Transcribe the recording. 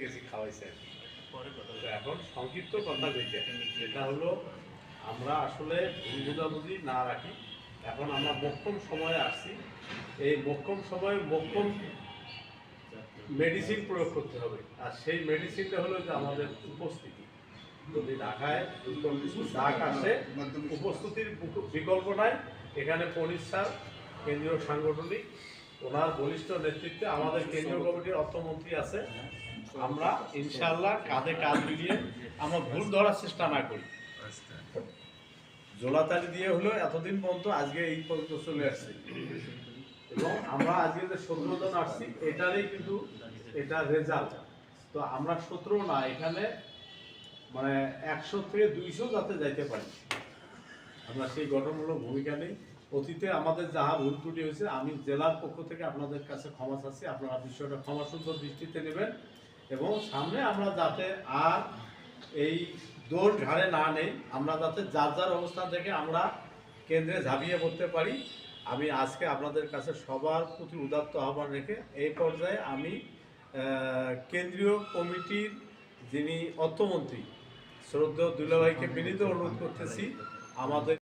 গেছি খাওয়াইছে। তো এখন সংক্ষিপ্ত কথা যেটা যেটা হলো আমরা আসলে ভুল বোঝাবুঝি না রাখি। এখন আমরা মক্ষম সময়ে আসছি। এই মক্ষম সময়ে মক্ষম মেডিসিন প্রয়োগ করতে হবে। আর সেই মেডিসিনটা হলো যে আমাদের উপস্থিতি। যদি ঢাকায় কিছু ডাক আসে উপস্থিতির বিক- বিকল্প নাই। এখানে পনির স্যার কেন্দ্রীয় সাংগঠনিক ওনার বলিষ্ঠ নেতৃত্বে আমাদের কেন্দ্রীয় কমিটির অর্থমন্ত্রী আছে। আমরা ইনশাআল্লাহ কাঁধে কাঁধ মিলিয়ে আমরা ভুল ধরার চেষ্টা না করি। জোলাতালি দিয়ে হলো এতদিন পর্যন্ত আজকে এই পর্যন্ত চলে আসছে। এবং আমরা আজকে যে সতেরো জন আসছি, এটারই কিন্তু এটা রেজাল্ট তো আমরা সতেরো না, এখানে মানে একশো থেকে দুইশো যাতে যাইতে পারি। আমরা সেই গঠনমূলক ভূমিকা নেই। অতীতে আমাদের যাহা ভুল ত্রুটি হয়েছে, আমি জেলার পক্ষ থেকে আপনাদের কাছে ক্ষমা চাচ্ছি। আপনারা বিষয়টা ক্ষমা সুন্দর দৃষ্টিতে নেবেন। এবং সামনে আমরা যাতে আর এই দৌড় ঘাড়ে না নেই, আমরা যাতে যার যার অবস্থান থেকে আমরা কেন্দ্রে ঝাঁপিয়ে পড়তে পারি, আমি আজকে আপনাদের কাছে সবার প্রতি উদাত্ত আহ্বান রেখে এই পর্যায়ে আমি কেন্দ্রীয় কমিটির যিনি অর্থমন্ত্রী, শ্রদ্ধেয় দুলাভাইকে বিনীত অনুরোধ করতেছি, আমাদের